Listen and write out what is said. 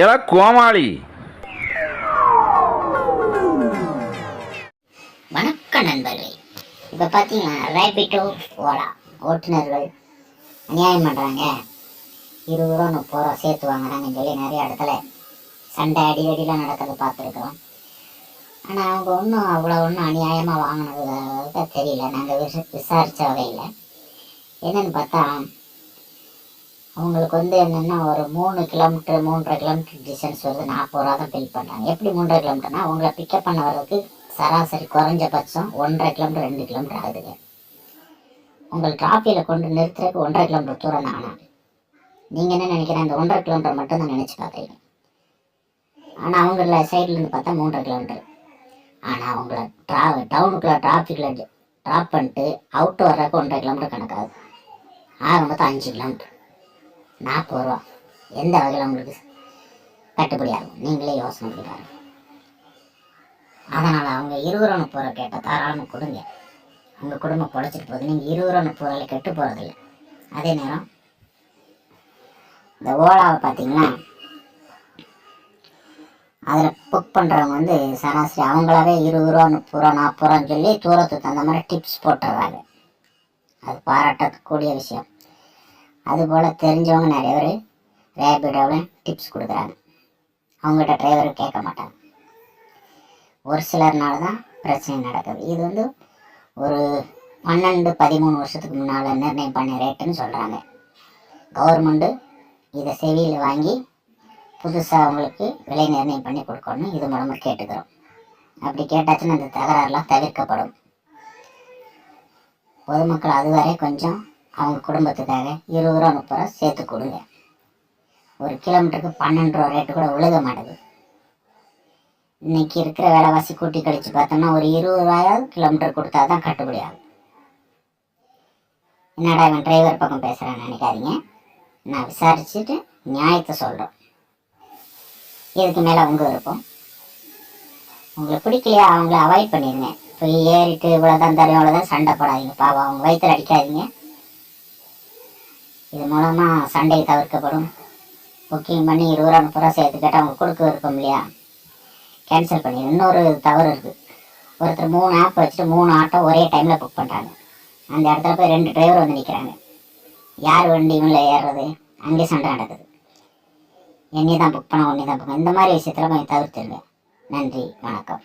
ஏல கோமாளி. வணக்கம் நண்பர்களே. இப்போ பார்த்தீங்கன்னா ரேபிட்டோ ஓலா. ஓட்டுநர்கள் அநியாயம் பண்ணுறாங்க இருபது ரூபா முப்பது ரூபா சேர்த்து வாங்குறாங்கன்னு சொல்லி நிறைய இடத்துல சண்டை அடிக்கடிலாம் நடக்கிறத பார்த்துருக்குறோம். ஆனால் அவங்க ஒன்றும் அவ்வளோ ஒன்றும் அநியாயமாக வாங்கினது தெரியல. நாங்கள் விச விசாரித்த இல்லை என்னென்னு பார்த்தா அவங்களுக்கு வந்து என்னென்னா ஒரு மூணு கிலோமீட்டர் மூன்றரை கிலோமீட்டர் டிஸ்டன்ஸ் வருது நாற்பது ரூபா தான் பில் பண்ணுறாங்க எப்படி மூன்றரை கிலோமீட்டர்னா அவங்கள பிக்கப் பண்ண வர்றதுக்கு சராசரி குறைஞ்சபட்சம் ஒன்றரை கிலோமீட்டர் ரெண்டு கிலோமீட்டர் ஆகுதுங்க. உங்கள் டிராஃபியில் கொண்டு நிறுத்துறதுக்கு ஒன்றரை கிலோமீட்டர் தூரம் தான் ஆனால் நீங்கள் என்ன நினைக்கிறேன் இந்த ஒன்றரை கிலோமீட்டர் மட்டும் தான் நினச்சி பார்க்குறீங்க. ஆனால் அவங்கள சைட்லேருந்து பார்த்தா மூன்றரை கிலோமீட்டர் ஆனால் அவங்கள ட்ரா டவுனுக்குள்ளே டிராஃபிக்கில் ட்ராப் பண்ணிட்டு அவுட்டு வர்றதுக்கு ஒன்றரை கிலோமீட்டர் கணக்காகுது. ஆக மொத்தம் அஞ்சு கிலோமீட்டர் நாற்பது ரூபா எந்த வகையில் உங்களுக்கு கட்டுப்படியாகும் நீங்களே யோசனை பண்ணி பாருங்க அதனால் அவங்க இருபது ரூபா முப்பது ரூபா கேட்டால் தாராளமாக கொடுங்க. உங்கள் குடும்பம் பொழைச்சிட்டு போகுது. நீங்கள் இருபது ரூபா முப்பது ரூபாயில் கெட்டு போகிறதில்ல அதே நேரம் இந்த ஓலாவை பார்த்தீங்கன்னா அதில் புக் பண்ணுறவங்க வந்து சராசரி அவங்களாவே இருபது ரூபா முப்பது ரூபா நாற்பது ரூபான்னு சொல்லி தூரத்துக்கு தகுந்த மாதிரி டிப்ஸ் போட்டுடுறாங்க அது பாராட்டக்கூடிய விஷயம். அதுபோல் தெரிஞ்சவங்க நிறைய பேர் ரேபிடோவில் டிப்ஸ் கொடுக்குறாங்க. அவங்ககிட்ட டிரைவர் கேட்க மாட்டாங்க. ஒரு சிலர்னால தான் பிரச்சனை நடக்குது. இது வந்து ஒரு பன்னெண்டு பதிமூணு வருஷத்துக்கு முன்னால் நிர்ணயம் பண்ண ரேட்டுன்னு சொல்கிறாங்க கவர்மெண்ட்டு இதை செவியில் வாங்கி புதுசாக அவங்களுக்கு விலை நிர்ணயம் பண்ணி கொடுக்கணும் இது மூலமாக கேட்டுக்கிறோம். அப்படி கேட்டாச்சுன்னா இந்த தகராறுலாம் தவிர்க்கப்படும். பொதுமக்கள் அதுவரை கொஞ்சம் அவங்க குடும்பத்துக்காக இருபது ரூபா முப்பது ரூபா சேர்த்து கொடுங்க. ஒரு கிலோமீட்டருக்கு பன்னெண்டு ரூபா ரேட்டு கூட விழுக மாட்டேங்குது இன்னைக்கு இருக்கிற விலைவாசி கூட்டி கழித்து பார்த்தோம்னா ஒரு இருபது ரூபாயாவது கிலோமீட்டர் கொடுத்தா தான் கட்டுப்படி ஆகும். என்னடா இவன் டிரைவர் பக்கம் பேசுகிறான்னு நினைக்காதீங்க. நான் விசாரிச்சுட்டு நியாயத்தை சொல்கிறோம் இதுக்கு மேலே உங்கள் விருப்பம். உங்களுக்கு பிடிக்கலையா? அவங்கள அவாய்ட் பண்ணிடுங்க போய் ஏறிட்டு இவ்வளோதான் தரும் இவ்வளோதான் சண்டை போடாதீங்க. பாவம் அவங்க வயிற்றுல அடிக்காதீங்க. இது மூலமாக சண்டை தவிர்க்கப்படும். புக்கிங் பண்ணி இருபது ரூபா முப்பது ரூபா சேர்த்து கேட்டால் அவங்க கொடுக்க விருப்பம் இல்லையா? கேன்சல் பண்ணி. இன்னொரு தவறு இருக்குது ஒருத்தர் மூணு ஆப் வச்சுட்டு மூணு ஆட்டோ ஒரே டைமில் புக் பண்ணுறாங்க அந்த இடத்துல போய் ரெண்டு டிரைவர் வந்து நிற்கிறாங்க யார் வண்டி இவனில் ஏறுறது? அங்கே சண்டை நடக்குது. என்னை தான் புக் பண்ண ஒன்றே தான் புக் இந்த மாதிரி விஷயத்தில் கொஞ்சம் தவிர்த்துருங்க. நன்றி. வணக்கம்.